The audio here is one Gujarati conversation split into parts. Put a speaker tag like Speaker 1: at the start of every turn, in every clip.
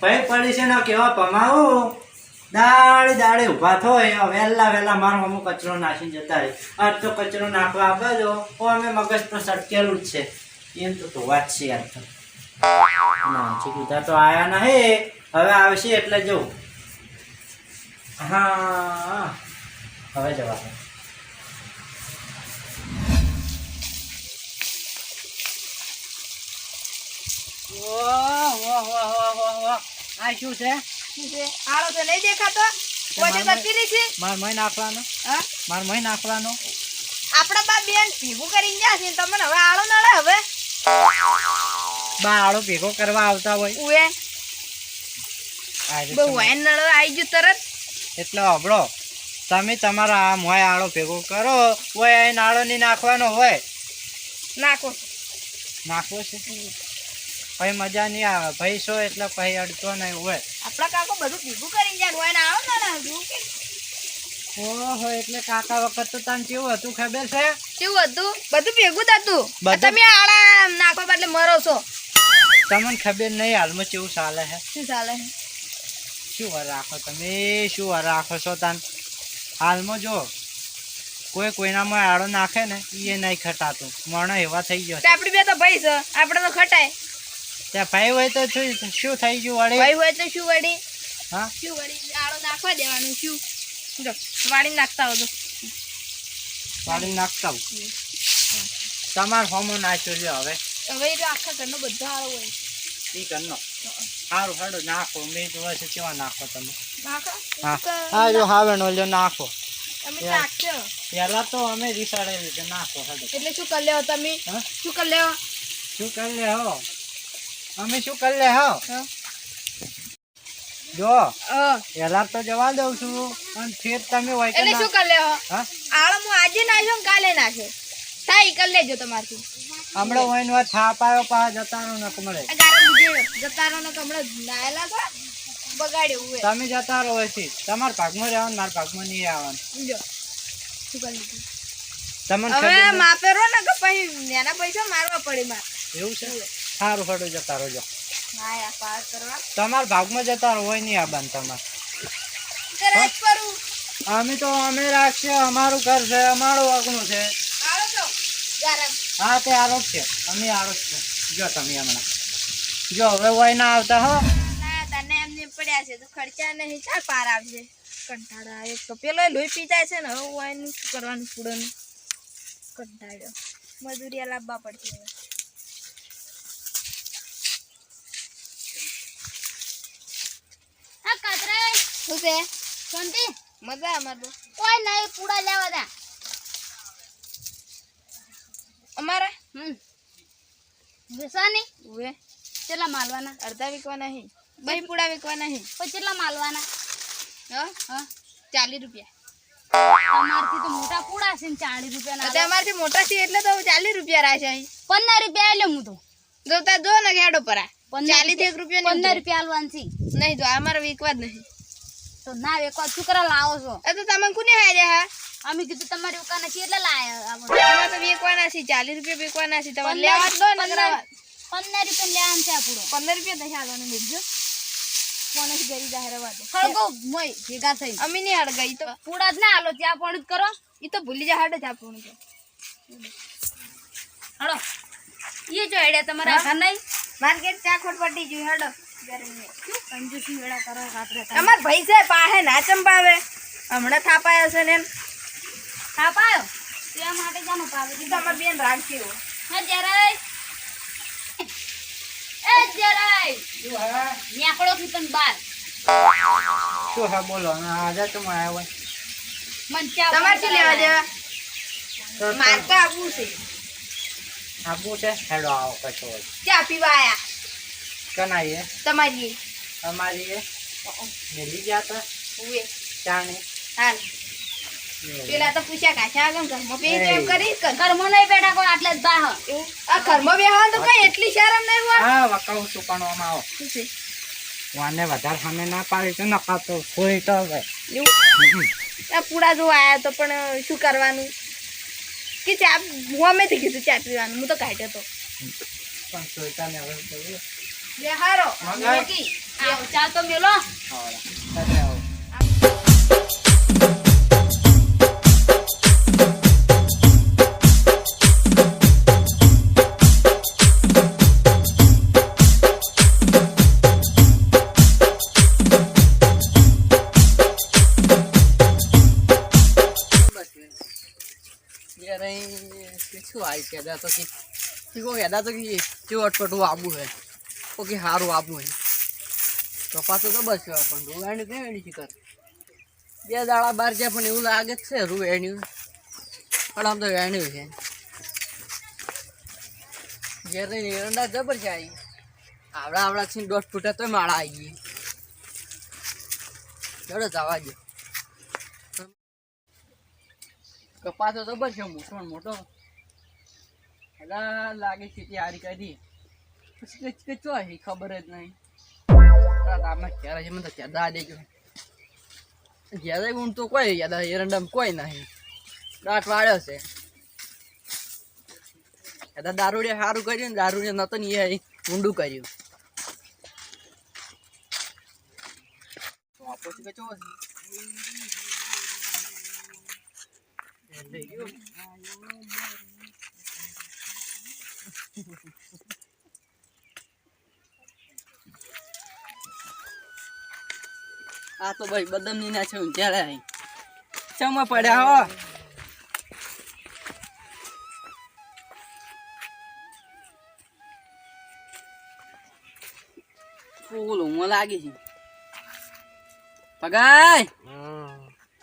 Speaker 1: ભાઈ પડી છે ને કેવા પમાવું દાડે દાડે ઊભા થોય વહેલા વહેલા મારો અમુક કચરો નાખીને જતા રહે આજ તો કચરો નાખવા આપે ઓ, અમે મગજ તો સટકેલું જ છે. એમ તો તો વાત છે યાર તો. ના ચીકુદા તો આયા નહીં. હવે આવશે એટલે જવું. હા હવે જવા નાખવાનો
Speaker 2: હા
Speaker 1: નાખવાનો
Speaker 2: આપણા બેન ભેગું કરીને ગયા છે તમને હવે આળો તરત
Speaker 1: એટલે હબળો તમે તમારા આ મોય આળો ભેગો કરો હોય એ નાળો નહીં નાખવાનો હોય
Speaker 2: નાખો
Speaker 1: નાખવો છે. પછી મજા નહીં આવે. ભાઈ છો એટલે ભાઈ અડતો નહીં હોય.
Speaker 2: આપણા કાકો બધું ભેગું કરીને જાય. હોય ને આળો નડે હજુ.
Speaker 1: ઓહો એટલે કાકા વખત તો તને કેવું હતું ખબર છે?
Speaker 2: કેવું હતું? બધું ભેગું
Speaker 1: થતું?
Speaker 2: તમે આળા નાખવા બદલે મરો છો.
Speaker 1: તમને ખબર નહીં હાલમાં કેવું ચાલે છે?
Speaker 2: શું ચાલે છે?
Speaker 1: શું વાર રાખો તમે? શું વાર રાખો છો તાન? હાલમાં જો કોઈ કોઈનામાં આડો નાખે ને એ નહીં ખટાતું. મણ એવા થઈ ગયો
Speaker 2: તે બે તો ભાઈ છે. આપણે તો ખટાય.
Speaker 1: ત્યાં ભાઈ હોય તો શું શું થઈ ગયું વળી?
Speaker 2: ભાઈ હોય તો શું વળી?
Speaker 1: હા?
Speaker 2: શું વળી? આળો નાખવા દેવાનું શું? જો વાળી નાખતા હો
Speaker 1: વાળી નાખતા આવું. તમાર હોમો નાખ્યો છે હવે.
Speaker 2: હવે એ તો આખા ઘરનો બધો આળો હોય.
Speaker 1: ઈ ઘરનો. સારું સારું નાખો. મેં જોવા છે કેવા નાખો તમે? હા. હા જો હાવે નો લ્યો નાખો યાર. તો અમે રીસાડેલી છે. નાખો
Speaker 2: એટલે શું કરી લેવો તમે?
Speaker 1: હા?
Speaker 2: શું કરી લેવો
Speaker 1: શું કરી લેવો હો અમે શું કરી લે હા? જો
Speaker 2: હા.
Speaker 1: તો જવા દઉં છું અને ફેર તમે હોય
Speaker 2: એટલે શું કરી લેવો
Speaker 1: હા?
Speaker 2: આળો હું આજે નાખ્યો ને કાલે નાખે થાય કરી લેજો તમારથી.
Speaker 1: હમણાં હોય ને થાપ આવ્યો પા જતા ન
Speaker 2: કમળે મળે ન કમળે નાયલા તો બગાડ્યો
Speaker 1: તમે જતા રહો છે તમાર ભાગમાં રહેવાનું મારા ભાગમાં નહીં આવવાનું.
Speaker 2: જો શું કરી લીધું?
Speaker 1: તમને
Speaker 2: હવે
Speaker 1: ખબર
Speaker 2: માપે રહો ને કે પછી નાના પૈસા મારવા પડે મારે.
Speaker 1: એવું છે? સારું ફળું જતા રહેજો.
Speaker 2: તમાર યાર પાર કરવા.
Speaker 1: તમારા ભાગમાં જતા હોય નહીં આ તમારે.
Speaker 2: તમાર
Speaker 1: અમે તો અમે રાખશે અમારું ઘર છે અમારું વાગનું છે. હા તે આરોપ છે. અમે આરોપ છે. જો તમે હમણાં. જો હવે હોય ના આવતા હો.
Speaker 2: તને એમને એમ પડ્યા છે તો ખર્ચા નહીં ચાલ પાર આવશે કંટાળો આવે એક તો પેલો લોહી પી જાય છે ને હવે શું કરવાનું ફૂડોનું કંટાળ્યો. મજૂરી લાવવા પડશે હવે
Speaker 3: હા કતરાય
Speaker 2: શું છે?
Speaker 3: શાંતિ?
Speaker 2: મજા અમાર તો.
Speaker 3: કોઈ નહીં પૂડા લેવા દા
Speaker 2: અમારા?
Speaker 3: હમ. વેસાની
Speaker 2: ઉવે.
Speaker 3: કેટલા માલવાના?
Speaker 2: અડધા વિકવાના હે. બહી પૂડા વિકવાના હે.
Speaker 3: પછી કેટલા માલવાના?
Speaker 2: હા?
Speaker 3: હા?
Speaker 2: ચાલીસ રૂપિયા.
Speaker 3: અમારથી તો મોટા પૂડા છે ને ચાલીસ રૂપિયા
Speaker 2: અમારથી મોટા છે એટલે તો ચાલીસ રૂપિયા રાખે અહીં.
Speaker 3: પંદર રૂપિયા લે હું તો.
Speaker 2: જોતા જો ને હેડો પર. ચાલીસ એક રૂપિયા
Speaker 3: પંદર રૂપિયા આલવાનું
Speaker 2: નહીં જો અમારે વીકવા જ નહીં.
Speaker 3: તો ના વેકો છોકરા લાવો છો.
Speaker 2: એ તો તમે કોને હાજે હા?
Speaker 3: અમે કીધું તમારી દુકાન છે એટલે લાયા આ બધું.
Speaker 2: અમારે તો વીકવાના છે ચાલીસ રૂપિયા વીકવાના છે તમારે લેવા જ દો ને
Speaker 3: પંદર
Speaker 2: કરાવવા.
Speaker 3: પંદર રૂપિયા લેવાનું છે આપણું.
Speaker 2: પંદર રૂપિયા નહીં હાલવાનું લીધો કોને ગરી જાહેર રવા દે
Speaker 3: ખળગો મોય ભેગા થઈ
Speaker 2: અમે નહીં હળગાઈ તો.
Speaker 3: પૂડા જ ના હાલો ત્યાં પણ જ કરો.
Speaker 2: એ તો ભૂલી જા હાડે જ આપણું તો
Speaker 3: હળો. એ જો આઈડિયા તમારા ઘર નહીં.
Speaker 2: માર્કેટ ચા ખોટ પટી જોઈ હાડો.
Speaker 3: કંજૂસી વેળા કરો રાત્રે
Speaker 2: અમાર ભાઈ છે પાહે ના ચંપાવે હમણાં થાપાયો છે ને એમ.
Speaker 3: હા પાયો માટે જાનો પાવે
Speaker 2: તો અમાર બેન રાખી હે
Speaker 3: જરાય. એ જરાય.
Speaker 1: જો હા
Speaker 3: નેકળો થી તન બાર.
Speaker 1: શું હા બોલો? આજે તો માં આવ્યો.
Speaker 3: મન ચા
Speaker 2: તમાર શું લેવા દેવા?
Speaker 1: તો
Speaker 2: માર તો આપવું છે.
Speaker 1: આપવું છે? હેડો આવો કશો
Speaker 2: ચા પીવા આયા.
Speaker 1: કનાઈએ.
Speaker 2: તમારી
Speaker 1: અમારી મેલી ગયા તા
Speaker 2: ઉએ.
Speaker 1: ચાણે.
Speaker 2: હાલ. પેલા તો પૂછ્યા કાચા આગમ ઘરમાં બે એમ કરી
Speaker 3: ઘરમાં નહીં બેઠા કોઈ આટલે
Speaker 2: દાહ આ ઘરમાં બેહવા તો કઈ એટલી શરમ નહીં હોય?
Speaker 1: હા વકાઉ સુકાણવામાં આવો. વાને વધારે સામે ના પાડી તો નકા તો કોઈ તો હવે.
Speaker 2: આ પૂડા જો આયા તો પણ શું કરવાનું? કે ચા હું અમેથી કીધું ચા પીવાનું હું તો કાઢ્યો તો.
Speaker 1: પણ સોયતા ને હવે તો
Speaker 2: બે હારો
Speaker 1: મંગાય.
Speaker 2: મૂકી.
Speaker 3: આવો, ચા તો મેલો
Speaker 4: હાવડા. સાથે આવો.
Speaker 5: યાર અહીં શું આવી કહેતા તો કે કે કોઈ કહેતા તો કે કેવું અટપટું આબુ હે કો કે સારું આબુ હે કપાસો તો બસ પણ રૂવાણી કઈ વેણી શીખર બે દાડા બાર જાય પણ એવું લાગે જ છે રૂવેણ્યું પણ આમ તો વેણ્યું છે. જ્યારે એરંડા જબર છે આવી આવડા આવડા છે દોઢ ફૂટા તોય માળા આવી ગઈ. ચડો જવા દે. કપાસો તો જબર છે મોટો મોટો પેલા લાગે છે તે હારી કરી પછી ખબર જ નહીં. આપણે ક્યારે છે દેજો જ્યાદા ગુણ કોઈ યાદ કોઈ નહીં. દાંત વાળ્યો છે. યાદા દારૂડે સારું કર્યું ને, દારૂડિયા નતો ને એ ઊંડું કર્યું. લઈ ગયો આ તો ભાઈ બદામની છે અહીં ચમા પડ્યા હો? ફૂલ હું લાગી છે. ભગાઈ!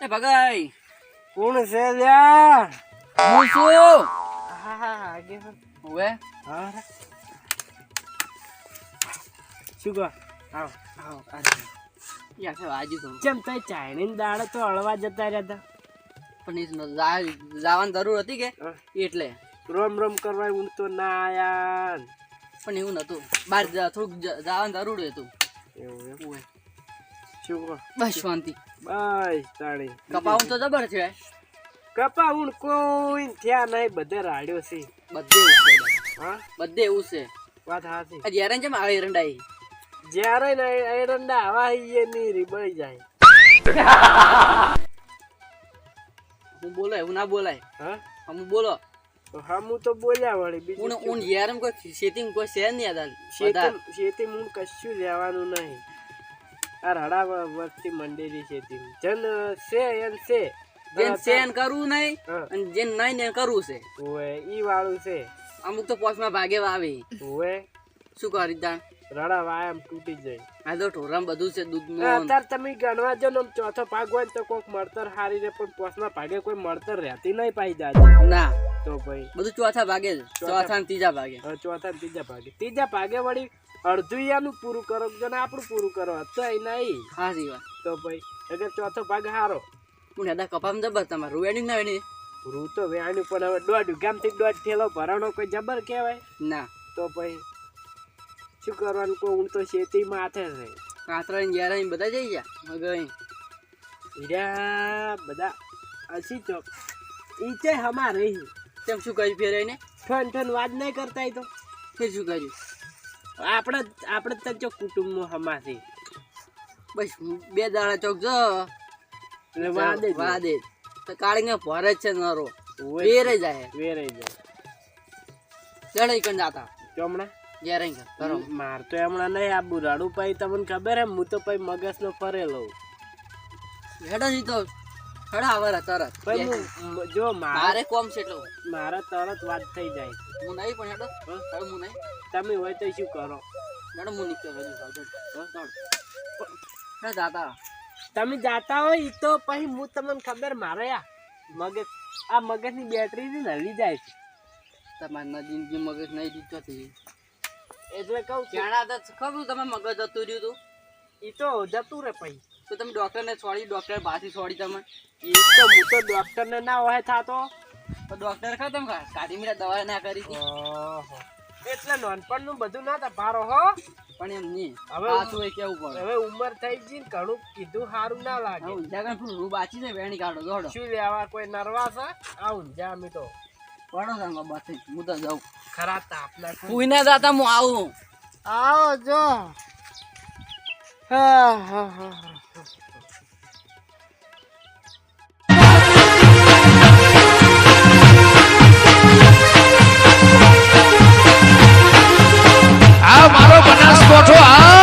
Speaker 5: એ ભગાઈ!
Speaker 4: કોણ છે લ્યા?
Speaker 5: હું છું!
Speaker 4: હા હા આગે
Speaker 5: હવે
Speaker 4: હા શું કહો? આવ આવ.
Speaker 5: છે તો
Speaker 4: તઈ ચાઇનીઝ દાડે તો હળવા જતા રહ્યા
Speaker 5: પણ જવાની જરૂર હતી કે? એટલે.
Speaker 4: રોમ રોમ કરવા હું તો ના આયા.
Speaker 5: પણ એવું નતું. બહાર થોડુંક જવાની જરૂર હતું.
Speaker 4: એવું. શું
Speaker 5: બસ શાંતિ.
Speaker 4: બસ તાણી.
Speaker 5: કપાવું તો જબર છે.
Speaker 4: કપા કોઈ થયા નહીં બધે રાડ્યો છે.
Speaker 5: બધે એવું છે.
Speaker 4: હા?
Speaker 5: બધે એવું છે.
Speaker 4: વાત
Speaker 5: આ જ્યારે જેમ આવે એરંડાઈ
Speaker 4: જ્યારે એરંડા હવા હઈએ ની રીબળી જાય.
Speaker 5: હું બોલો હું ના બોલાય.
Speaker 4: હા?
Speaker 5: હું બોલો.
Speaker 4: હમું તો બોલ્યા વળી બીજું
Speaker 5: હું યાર કોઈ સેટિંગ કોઈ છે નહીં આદાલ
Speaker 4: શેતી શેતી હું કશું લેવાનું નહીં. આ રડા વર્તી મંડેલી શેતી જન છે એન છે.
Speaker 5: જેન સેન કરવું નહીં અને જેન નહીં ને કરવું છે.
Speaker 4: ઓવે ઈ વાળું છે.
Speaker 5: અમુક તો પોચમાં ભાગે આવે
Speaker 4: ઓવે.
Speaker 5: શું કરી દાણ
Speaker 4: રડા વાયમ તૂટી જાય.
Speaker 5: આ તો ઢોરામ બધું છે દૂધ
Speaker 4: અત્યારે તમે ગણવા જો ને ચોથો ભાગ હોય ને તો કોઈક મળતર હારી રે પણ પોસના ભાગે કોઈ મળતર રહેતી નહીં પાઈ દાદી
Speaker 5: ના.
Speaker 4: તો ભાઈ.
Speaker 5: બધું ચોથા ભાગે ચોથા ને ત્રીજા ભાગે.
Speaker 4: ચોથા ને ત્રીજા ભાગે. ત્રીજા ભાગે વળી અડધું પૂરું કરો જો ને આપણું પૂરું કરો. તો નહીં
Speaker 5: હારી વાત.
Speaker 4: તો ભાઈ અગર ચોથો ભાગ હારો.
Speaker 5: હું દાદા કપામ જબર તમારે વેણી ના વેણી.
Speaker 4: રૂ તો વેણ્યું પણ હવે દોઢ ગામથી દોઢ થેલો ભરાણો કોઈ જબર કહેવાય?
Speaker 5: ના.
Speaker 4: તો પછી શું કરવાનું કહું? હું તો શેતી માથે છે.
Speaker 5: કાતરા ને જ્યારે અહીં બધા જઈ ગયા? મગર અહીં
Speaker 4: હીરા બધા હસી ચોક ઈ છે હમા રહી.
Speaker 5: તેમ શું કર્યું ફેર ને
Speaker 4: ઠન ઠન વાત નહીં કરતા તો.
Speaker 5: ફેર શું કર્યું?
Speaker 4: આપણે આપણે તો જો કુટુંબમાં હમાથી
Speaker 5: બસ બે દાડા ચોક જો.
Speaker 4: એટલે વાદે
Speaker 5: વાદે તો કાળી ને ભરે છે નરો. વેરે જાય.
Speaker 4: વેરે જાય.
Speaker 5: લડાઈ કણ જાતા.
Speaker 4: ચોમણા? માર તો હમણાં નહીં આ બુરાડું પાઈ તમને ખબર હે? હું તો પછી મગજનો ફરેલો
Speaker 5: હેડો જી તો. હેડો આવે તરત.
Speaker 4: હું જો મારે
Speaker 5: કોમ છે એટલે
Speaker 4: મારે તરત વાત થઈ જાય.
Speaker 5: હું નહીં પણ હેડો. હેડો હું નહીં.
Speaker 4: તમે હોય તો શું કરો?
Speaker 5: મેડમ હું નીકળ. હેડો જાતા
Speaker 4: તમે જાતા હોય તો પછી હું તમને ખબર મારે આ મગજ આ મગજની બેટરી છે ને જાય છે.
Speaker 5: તમારી જિંદગી મગજ નહીં દીધો થી
Speaker 4: એટલે કહું
Speaker 5: તો ખબર તમે મગજ જતું રહ્યું તું.
Speaker 4: એ તો જતું રે પછી
Speaker 5: તો તમે ડૉક્ટરને છોડી ડૉક્ટર પાછી છોડી તમે.
Speaker 4: એ તો હું તો ડૉક્ટરને ના હોય થાતો.
Speaker 5: તો ડૉક્ટર ખા તમે કાઢી મીરા દવા ના કરી હતી.
Speaker 4: એટલે નાનપણનું બધું ના તપારો હો.
Speaker 5: પણ એમ નહીં.
Speaker 4: હવે
Speaker 5: પાછું એ કેવું પડે.
Speaker 4: હવે ઉંમર થઈ ગઈ ને ઘણું કીધું સારું ના લાગે.
Speaker 5: ઊંઝા કાંઈ રૂ બાચી છે વેણી કાઢો દોડો.
Speaker 4: શું લેવા કોઈ નરવા છે? આવું જા અમે તો
Speaker 5: પડો તમે બાથી હું તો જાઉં.
Speaker 4: ખરા તાપલા
Speaker 5: કોઈ ના આવું.
Speaker 4: આવો જો. હા હા હા આ